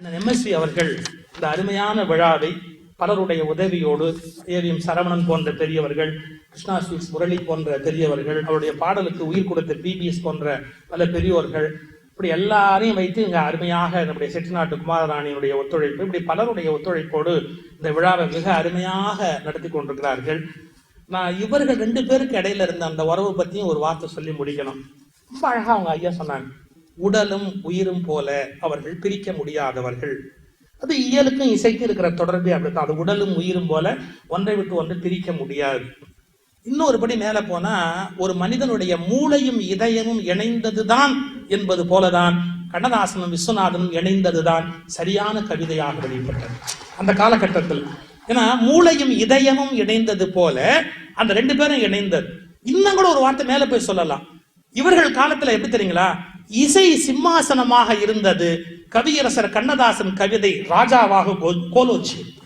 அண்ணன் எம்எஸ்வி அவர்கள் இந்த அருமையான விழாவை பலருடைய உதவியோடு ஏவிஎம் சரவணன் போன்ற பெரியவர்கள் கிருஷ்ணா ஸ்வீட்ஸ் முரளி போன்ற பெரியவர்கள் அவருடைய பாடலுக்கு உயிர் கொடுத்த பிபிஎஸ் போன்ற பல பெரியோர்கள் இப்படி எல்லாரையும் வைத்து இங்கே அருமையாக நம்முடைய செட்டிநாட்டு குமாரராணியினுடைய ஒத்துழைப்பு இப்படி பலருடைய ஒத்துழைப்போடு இந்த விழாவை மிக அருமையாக நடத்தி கொண்டிருக்கிறார்கள். நான் இவர்கள் ரெண்டு பேருக்கு இடையில இருந்த அந்த உறவு பற்றியும் ஒரு வார்த்தை சொல்லி முடிக்கணும். ரொம்ப அழகாக அவங்க ஐயா சொன்னாங்க. உடலும் உயிரும் போல அவர்கள் பிரிக்க முடியாதவர்கள். அது இயலுக்கும் இசைக்கும் இருக்கிற தொடர்பே அப்படித்தான். அது உடலும் உயிரும் போல ஒன்றை விட்டு ஒன்று பிரிக்க முடியாது. இன்னொரு படி போனா ஒரு மனிதனுடைய மூளையும் இதயமும் இணைந்ததுதான் என்பது போலதான் கண்ணதாசனும் விஸ்வநாதனும் இணைந்ததுதான் சரியான கவிதையாக வெளிப்பட்டது அந்த காலகட்டத்தில். ஏன்னா மூளையும் இதயமும் இணைந்தது போல அந்த ரெண்டு பேரும் இணைந்தது. இன்னும் கூட ஒரு வார்த்தை மேல போய் சொல்லலாம். இவர்கள் காலத்துல எப்படி தெரியுங்களா? இசை சிம்மாசனமாக இருந்தது கவியரசர் கண்ணதாசன் கவிதை ராஜாவாக கோ- கோலோச்சி.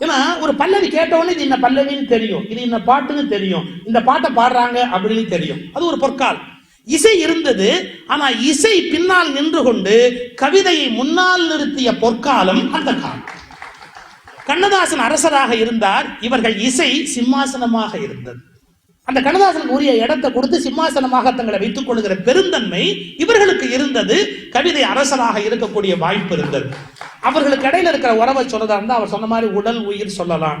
ஏன்னா ஒரு பல்லவி கேட்டவொடனே இது என்ன பல்லவின்னு தெரியும் இது என்ன பாட்டுன்னு தெரியும் இந்த பாட்டை பாடுறாங்க அப்படின்னு தெரியும். அது ஒரு பொற்கால். இசை இருந்தது ஆனா இசை பின்னால் நின்று கொண்டு கவிதையை முன்னால் நிறுத்திய பொற்காலம் அந்த காலம். கண்ணதாசன் அரசராக இருந்தார் இவர்கள் இசை சிம்மாசனமாக இருந்தது. அந்த கண்ணதாசன் உரிய இடத்தை கொடுத்து சிம்மாசனமாக தங்களை வைத்துக் கொள்கிற பெருந்தன்மை இவர்களுக்கு இருந்தது. கவிதை அரசராக இருக்கக்கூடிய வாய்ப்பு இருந்தது. அவர்களுக்கு இடையில இருக்கிற உறவை சொல்றதா இருந்தால் அவர் சொன்ன மாதிரி உடல் உயிர் சொல்லலாம்.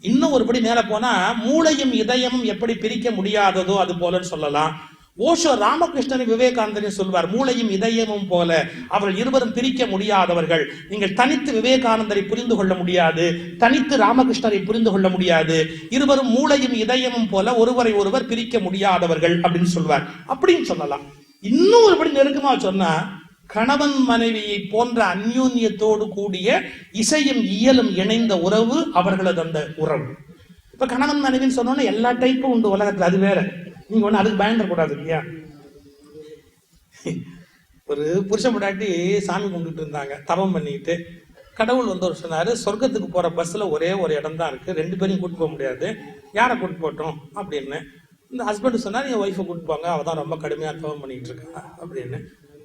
இன்னும் ஒருபடி மேல போனா மூளையும் இதயமும் எப்படி பிரிக்க முடியாததோ அது போலன்னு சொல்லலாம். ஓஷோ ராமகிருஷ்ணன் விவேகானந்தரின் சொல்வார் மூளையும் இதயமும் போல அவர்கள் இருவரும் பிரிக்க முடியாதவர்கள். நீங்கள் தனித்து விவேகானந்தரை புரிந்து கொள்ள முடியாது தனித்து ராமகிருஷ்ணரை புரிந்து கொள்ள முடியாது. இருவரும் மூளையும் இதயமும் போல ஒருவரை ஒருவர் பிரிக்க முடியாதவர்கள் அப்படின்னு சொல்வார். அப்படின்னு சொல்லலாம். இன்னும் ஒருபடி நெருக்கமா சொன்னா கணவன் மனைவியை போன்ற அந்யோன்யத்தோடு கூடிய இசையும் இயலும் இணைந்த உறவு அவர்களது அந்த உறவு. இப்ப கணவன் மனைவின்னு சொன்னோன்னா எல்லா டைப்பும் உண்டு உலகத்துல அது வேற. நீங்க ஒண்ணு அதுக்கு பயந்துடக்கூடாது இல்லையா? ஒரு புருஷன் முன்னாடி சாமி கும்பிட்டு இருந்தாங்க தவம் பண்ணிட்டு கடவுள் வந்து ஒரு சொன்னாரு சொர்க்கத்துக்கு போற பஸ்ல ஒரே ஒரு இடம் தான் இருக்கு ரெண்டு பேரையும் கூட்டு போக முடியாது. யாரை கூட்டு போட்டோம் அப்படின்னு. இந்த ஹஸ்பண்ட் சொன்னார் என் ஒய்ஃபை கூட்டு போங்க அவ தான் ரொம்ப கடுமையா தவம் பண்ணிட்டு இருக்கா அப்படின்னு.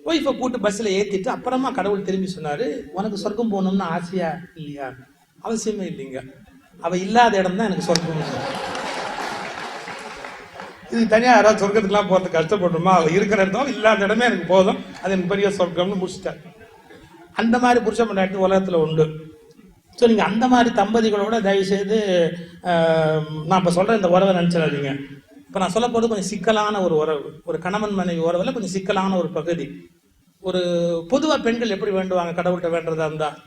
ஒய்ஃபை கூட்டு பஸ்ல ஏத்திட்டு அப்புறமா கடவுள் திரும்பி சொன்னாரு உனக்கு சொர்க்கம் போகணும்னு ஆசையா இல்லையா? அவசியமே இல்லைங்க. அவ இல்லாத இடம் தான் எனக்கு சொர்க்கம் இது தனியாக யாராவது சொர்க்கத்துக்குலாம் போகிறது கஷ்டப்படணுமா? அவ இருக்கிற இடத்துல இல்லாத இடமே எனக்கு போதும். அது எனக்கு பெரிய சொர்க்கம்னு முடிச்சிட்டார் அந்த மாதிரி புருஷ பொண்டாட்டி உலகத்தில் உண்டு. ஸோ நீங்கள் அந்த மாதிரி தம்பதிகளோட தயவு செய்து நான் இப்போ சொல்கிறேன் இந்த உறவை நினச்சிடாதீங்க. இப்போ நான் சொல்ல போகிறது கொஞ்சம் சிக்கலான ஒரு உறவு. ஒரு கணவன் மனைவி உறவில் கொஞ்சம் சிக்கலான ஒரு பகுதி. ஒரு பொதுவாக பெண்கள் எப்படி வேண்டுவாங்க? கடவுள்கிட்ட வேண்டுறதா இருந்தால்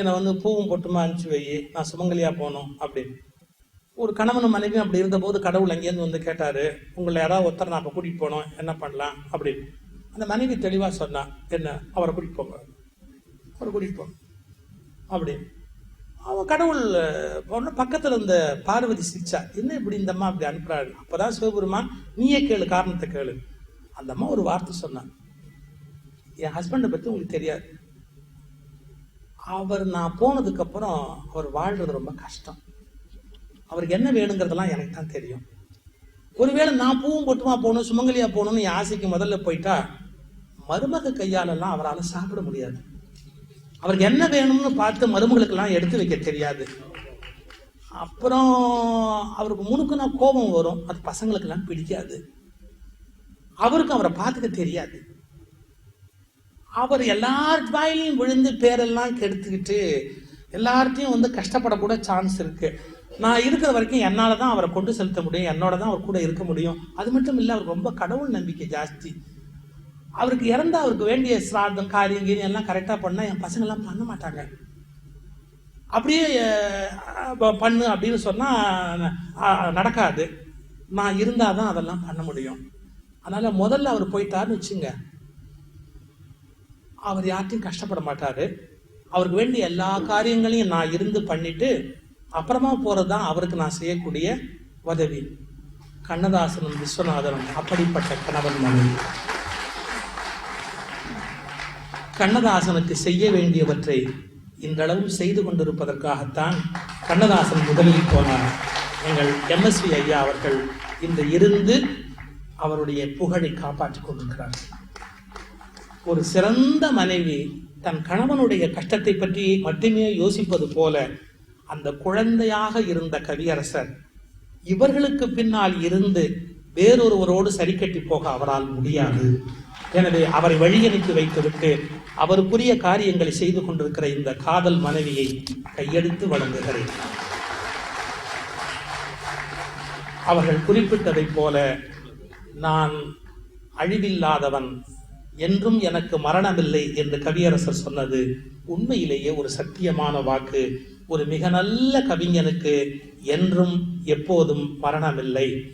என்னை வந்து பூவும் பொட்டுமா அனுப்பிச்சு வை. நான் சுமங்கலியாக போகணும் அப்படின்னு. ஒரு கணவனும் மனைவியும் அப்படி இருந்தபோது கடவுள் அங்கேருந்து வந்து கேட்டாரு உங்களை யாராவது ஒருத்தர் நான் அப்போ கூட்டிட்டு போனோம் என்ன பண்ணலாம்? அப்படின்னு. அந்த மனைவி தெளிவாக சொன்னான் என்ன அவரை கூட்டிட்டு போங்க. அவரை கூட்டிட்டு போங்க. அப்படி அவன் கடவுள் பொண்ணு பக்கத்தில் இருந்த பார்வதி சிரிச்சா என்ன இப்படி இந்த அம்மா அப்படி அனுப்புறாரு? அப்போதான் சிவபெருமான் நீயே கேளு காரணத்தை கேளு. அந்த அம்மா ஒரு வார்த்தை சொன்னான் என் ஹஸ்பண்டை பற்றி உங்களுக்கு தெரியாது. அவர் நான் போனதுக்கப்புறம் அவர் வாழ்றது ரொம்ப கஷ்டம். அவருக்கு என்ன வேணுங்கிறதெல்லாம் எனக்கு தான் தெரியும். ஒருவேளை நான் பூவும் பொட்டுமா போகணும் சுமங்கலியா போகணும்னு என் ஆசைக்கு முதல்ல போயிட்டா மருமக கையாலெல்லாம் அவரால் சாப்பிட முடியாது. அவருக்கு என்ன வேணும்னு பார்த்து மருமகளுக்கெல்லாம் எடுத்து வைக்க தெரியாது. அப்புறம் அவருக்கு முனுக்குனா கோபம் வரும் அது பசங்களுக்கெல்லாம் பிடிக்காது. அவருக்கு அவரை பார்த்துக்க தெரியாது. அவர் எல்லார் வாயிலையும் விழுந்து பேரெல்லாம் கெடுத்துக்கிட்டு எல்லார்ட்டையும் வந்து கஷ்டப்படக்கூட சான்ஸ் இருக்குது நான் இருக்கிற வரைக்கும் என்னால் தான் அவரை கொண்டு செலுத்த முடியும் என்னோட தான் அவர் கூட இருக்க முடியும். அது மட்டும் இல்லை அவருக்கு ரொம்ப கடவுள் நம்பிக்கை ஜாஸ்தி. அவருக்கு இறந்தால் அவருக்கு வேண்டிய சிராதம் காரியம் கீரியம் எல்லாம் கரெக்டாக பண்ணால் என் பசங்கள்லாம் பண்ண மாட்டாங்க. அப்படியே பண்ணு அப்படின்னு சொன்னால் நடக்காது. நான் இருந்தால் தான் அதெல்லாம் பண்ண முடியும். அதனால் முதல்ல அவர் போயிட்டாருன்னு வச்சுங்க. அவர் யார்ட்டையும் கஷ்டப்பட மாட்டார். அவருக்கு வேண்டிய எல்லா காரியங்களையும் நான் இருந்து பண்ணிவிட்டு அப்புறமா போகிறது தான் அவருக்கு நான் செய்யக்கூடிய உதவி. கண்ணதாசனும் விஸ்வநாதனும் அப்படிப்பட்ட கணவன் மனைவி. கண்ணதாசனுக்கு செய்ய வேண்டியவற்றை இன்றளவும் செய்து கொண்டிருப்பதற்காகத்தான் கண்ணதாசன் முதலில் போனார். எங்கள் எம்எஸ்வி ஐயா அவர்கள் இந்த இருந்து அவருடைய புகழை காப்பாற்றிக் கொண்டிருக்கிறார் ஒரு சிறந்த மனைவி தன் கணவனுடைய கஷ்டத்தை பற்றி மட்டுமே யோசிப்பது போல அந்த குழந்தையாக இருந்த கவியரசர் இவர்களுக்கு பின்னால் இருந்து வேறொருவரோடு சரிக்கட்டி போக அவரால் முடியாது. எனவே அவரை வழியனுப்பி வைத்துவிட்டு அவருக்குரிய காரியங்களை செய்து கொண்டிருக்கிற இந்த காதல் மனைவியை கையெடுத்து வழங்குகிறேன் அவர்கள் குறிப்பிட்டதைப் போல நான் அழிவில்லாதவன் என்றும் எனக்கு மரணமில்லை என்று கவியரசர் சொன்னது உண்மையிலேயே ஒரு சத்தியமான வாக்கு. ஒரு மிக நல்ல கவிஞனுக்கு என்றும் எப்போதும் மரணமில்லை.